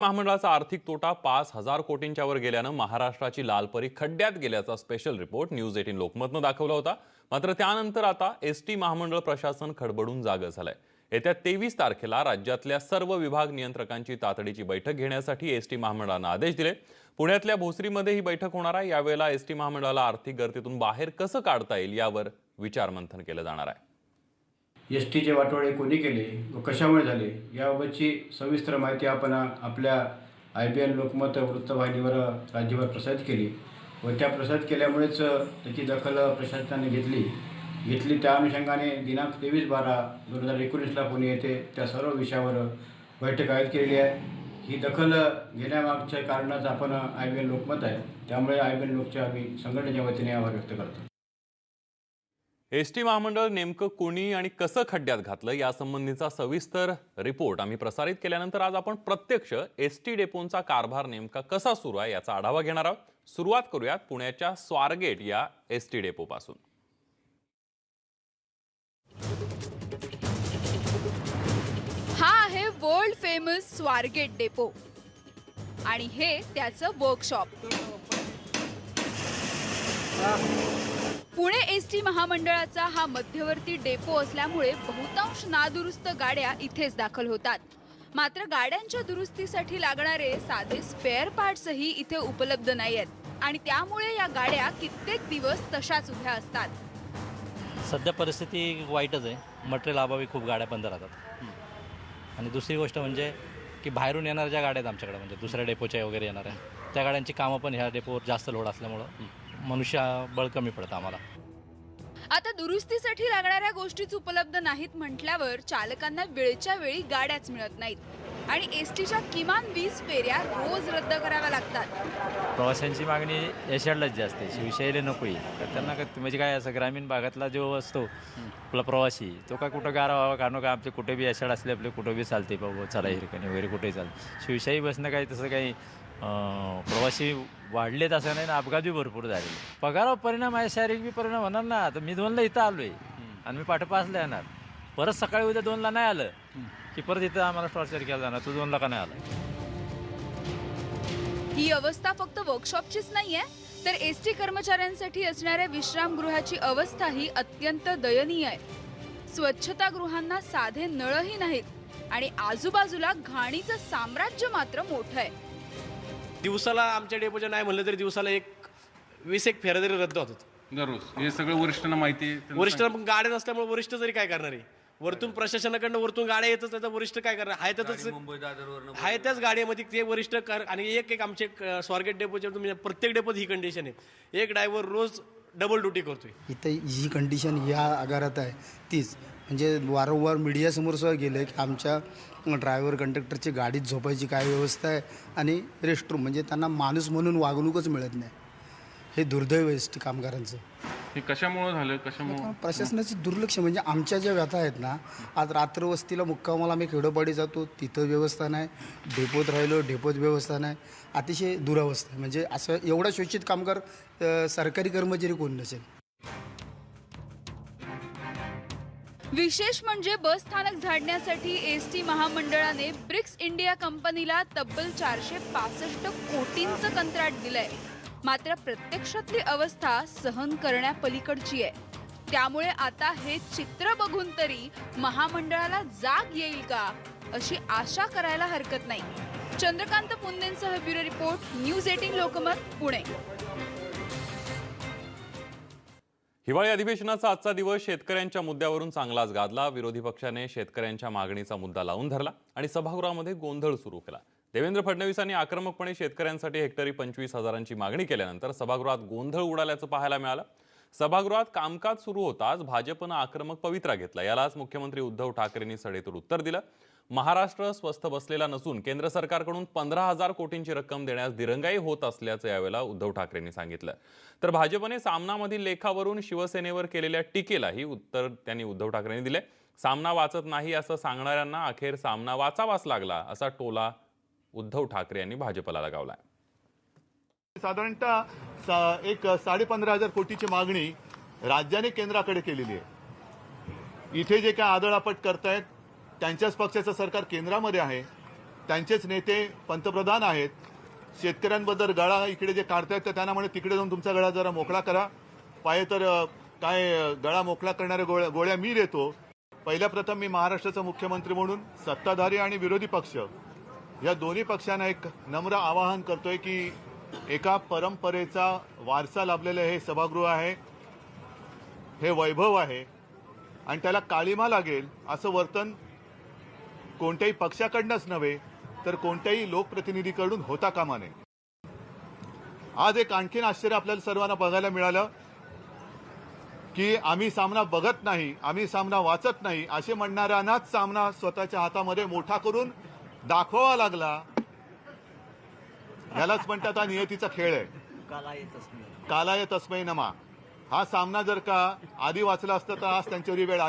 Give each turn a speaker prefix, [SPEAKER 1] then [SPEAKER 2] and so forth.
[SPEAKER 1] महामंडळाचा आर्थिक तोटा पाच हजार कोटींच्या वर गेल्यानं महाराष्ट्राची लालपरी खड्ड्यात गेल्याचा स्पेशल रिपोर्ट न्यूज एटीन लोकमतनं दाखवला होता. मात्र त्यानंतर आता एस टी महामंडळ प्रशासन खडबडून जागं झालंय. येत्या तेवीस तारखेला राज्यातल्या सर्व विभाग नियंत्रकांची तातडीची बैठक घेण्यासाठी एस टी महामंडळानं आदेश दिले. पुण्यातल्या भोसरीमध्ये ही बैठक होणार आहे. यावेळेला एस टी महामंडळाला आर्थिक गर्दीतून बाहेर कसं काढता येईल यावर विचारमंथन केलं जाणार आहे.
[SPEAKER 2] एस टीचे वाटोळे कोणी केले? व कशामुळे झाले? याबाबतची सविस्तर माहिती आपण आपल्या आय बी एन लोकमत वृत्तवाहिनीवर राज्यभर प्रसारित केली. व त्या प्रसारित केल्यामुळेच त्याची दखल प्रशासनाने घेतली. घेतली त्या अनुषंगाने दिनांक तेवीस बारा दोन हजार एकोणीसला पुणे येथे त्या सर्व विषयावर बैठक आयोजित केलेली आहे. ही दखल घेण्यामागच्या कारणाच आपण आय बी एन लोकमत आहे. त्यामुळे आय बी एन लोकच्या आम्ही संघटनेच्या वतीने आभार व्यक्त करतो.
[SPEAKER 1] एस टी महामंडळ नेमकं कोणी आणि कसं खड्ड्यात घातलं यासंबंधीचा सविस्तर रिपोर्ट आम्ही प्रसारित केल्यानंतर आज आपण प्रत्यक्ष एस टी डेपोंचा कारभार नेमका कसा सुरू आहे याचा आढावा घेणार आहोत. सुरुवात करूयात पुण्याच्या स्वारगेट या एस टी डेपोपासून.
[SPEAKER 3] हा आहे वर्ल्ड फेमस स्वारगेट डेपो. आणि हे त्याचं वर्कशॉप पुणे एस टी महामंडळाचा हा मध्यवर्ती डेपो असल्यामुळे बहुतांश नादुरुस्त गाड्या इथेच दाखल होतात. मात्र गाड्यांच्या दुरुस्तीसाठी लागणारे साधे स्पेअर पार्ट्सही इथे उपलब्ध नाही आहेत आणि त्यामुळे या गाड्या कित्येक दिवस तशाच उभ्या असतात.
[SPEAKER 4] सध्या परिस्थिती वाईटच आहे. मटेरियल अभावी खूप गाड्या बंद राहतात. आणि दुसरी गोष्ट म्हणजे की बाहेरून येणाऱ्या ज्या गाड्या आहेत आमच्याकडे म्हणजे दुसऱ्या डेपोच्या वगैरे येणाऱ्या त्या गाड्यांची कामं पण ह्या डेपोवर जास्त लोड असल्यामुळं. मनुष्यबळ कमी पडतं आम्हाला.
[SPEAKER 3] आता दुरुस्तीसाठी लागणाऱ्या गोष्टीच उपलब्ध नाहीत म्हटल्यावर चालकांना वेळच्या वेळी गाड्याच मिळत नाहीत. आणि एस टीच्या किमान वीस फेऱ्या रोज रद्द कराव्या लागतात.
[SPEAKER 5] प्रवाशांची मागणी यशाडलाच जास्त आहे. शिवशाहीला नको आहे. तर त्यांना काय म्हणजे काय असं ग्रामीण भागातला जो असतो आपला प्रवासी तो काय कुठं गारा व्हावा कारण का आमचे कुठे बी यशाड असले आपले कुठं बी चालते बाबा चला हिरकणी वगैरे कुठेही चालते शिवशाही बसणं काही तसं काही अं, प्रवासी वाढलेत असं नाही ना अपघात बी भरपूर झाले पगारावर परिणाम आहे शारीरिक बी परिणाम होणार ना. आता मी दोनला इथं आलो आहे आणि मी पाठ पाचला येणार. परत सकाळी उद्या दोनला नाही आलं की परत इथं आम्हाला टॉर्चर केला जाणार. तू दोनला का नाही आला?
[SPEAKER 3] ही अवस्था फक्त वर्कशॉपचीच नाहीये. तर एस टी कर्मचाऱ्यांसाठी असणाऱ्या विश्रामगृहाची अवस्थाही अत्यंत दयनीय आहे. स्वच्छतागृहांना साधे नळही नाहीत. आणि आजूबाजूला घाणीचं साम्राज्य मात्र मोठं आहे.
[SPEAKER 6] दिवसाला आमच्या डेपोच्या नाही म्हणलं तरी दिवसाला एक वीस एक फेऱ्या तरी रद्द होतात.
[SPEAKER 7] दररोज. हे सगळं वरिष्ठांना माहिती आहे त्यांना
[SPEAKER 6] वरिष्ठ पण गाड्या नसल्यामुळे वरिष्ठ तरी काय करणार आहे? वरतून प्रशासनाकडनं वरतून गाड्या येतच नाही तर वरिष्ठ काय करणार? आहे त्याच आहे त्याच गाडीमध्ये ते वरिष्ठ कर आणि एक एक आमचे क- स्वारगेट डेपोचे म्हणजे प्रत्येक डेपोत ही कंडिशन आहे. एक ड्रायव्हर रोज डबल ड्युटी करतोय.
[SPEAKER 8] इथं जी कंडिशन या आगारात आहे. तीच. म्हणजे वारंवार मीडियासमोर सुद्धा गेलं की आमच्या ड्रायव्हर कंडक्टरची गाडीत झोपायची काय व्यवस्था आहे आणि रेस्टरूम म्हणजे त्यांना माणूस म्हणून वागणूकच मिळत नाही. हे दुर्दैव आहे कामगारांचं.
[SPEAKER 7] हे कशामुळे झालं? कशामुळे?
[SPEAKER 8] प्रशासनाचे दुर्लक्ष म्हणजे आमच्या ज्या व्यथा आहेत ना आज रात्र वस्तीला मुक्कामाला आम्ही खेडोपाडी जातो तिथं व्यवस्था नाही डेपोत राहिलो डेपोत व्यवस्था नाही अतिशय दुरावस्था आहे. म्हणजे असं एवढा शोषित कामगार सरकारी कर्मचारी कोण नसेल?
[SPEAKER 3] विशेष म्हणजे बस स्थानक झाडण्यासाठी एस टी महामंडळाने ब्रिक्स इंडिया कंपनीला तब्बल चारशे पासष्ट कोटींचं कंत्राट दिलंय. मात्र प्रत्यक्षातली अवस्था सहन करण्यापलीकडची आहे. त्यामुळे आता हे चित्र बघून तरी महामंडळाला जाग येईल का अशी आशा करायला हरकत नाही. Chandrakant पुंदेंसह bureau report news eighteen Lokmat Pune.
[SPEAKER 1] हिवाळी अधिवेशनाचा आजचा दिवस शेतकऱ्यांच्या मुद्द्यावरून चांगलाच गाजला. विरोधी पक्षाने शेतकऱ्यांच्या मागणीचा मुद्दा लावून धरला आणि सभागृहामध्ये गोंधळ सुरू केला. देवेंद्र फडणवीसांनी आक्रमकपणे शेतकऱ्यांसाठी हेक्टरी पंचवीस हजारांची मागणी केल्यानंतर सभागृहात गोंधळ उडाल्याचं पाहायला मिळालं. सभागृहात कामकाज सुरू होताच भाजपनं आक्रमक पवित्रा घेतला. यालाच मुख्यमंत्री उद्धव ठाकरेंनी सडेतोड उत्तर दिलं. महाराष्ट्र स्वस्थ बसलेला नसून केंद्र सरकारकडून पंधरा हजार कोटींची रक्कम देण्यास दिरंगाई होत असल्याचं यावेळेला उद्धव ठाकरेंनी सांगितलं. तर भाजपने सामनामधील लेखावरून शिवसेनेवर केलेल्या टीकेलाही उत्तर त्यांनी उद्धव ठाकरेंनी दिले. सामना वाचत नाही असं सांगणाऱ्यांना अखेर सामना वाचावाच लागला असा टोला उद्धव ठाकरे यांनी भाजपला लगावला
[SPEAKER 9] साधारणतः सा- एक साडेपंधरा हजार कोटीची मागणी राज्याने केंद्राकडे केलेली आहे. इथे जे काय आदळापट करतायत त्यांच्याच पक्षाचं सरकार केंद्रामध्ये आहे. त्यांचेच नेते पंतप्रधान आहेत. शेतकऱ्यांबद्दल गळा इकडे जे काढतायत तर त्यांना म्हणे तिकडे जाऊन तुमचा गळा जरा मोकळा करा. पाहिजे तर काय गळा मोकळा करणाऱ्या गोळ्या गोळ्या मी देतो. पहिल्या प्रथम मी महाराष्ट्राचा मुख्यमंत्री म्हणून सत्ताधारी आणि विरोधी पक्ष. या दोन्ही पक्षांना एक नम्र आवाहन करतोय की एका परंपरेचा वारसा लाभलेलं हे सभागृह आहे. हे वैभव आहे. आणि त्याला काळीमा लागेल असं वर्तन कोणत्याही पक्षाकडनंच नव्हे तर कोणत्याही लोकप्रतिनिधीकडून होता कामा नये आज एक आणखीन आश्चर्य आपल्याला सर्वांना बघायला मिळालं की आम्ही सामना बघत नाही आम्ही सामना वाचत नाही असे म्हणणाऱ्यांनाच सामना स्वतःच्या हातामध्ये मोठा करून दाखवावा लागला. यालाच म्हणतात हा नियतीचा खेळ आहे. कालाय तस्मै नमा. हा सामना जर का आधी वाचला असता तर आज त्यांच्यावर वेळ आली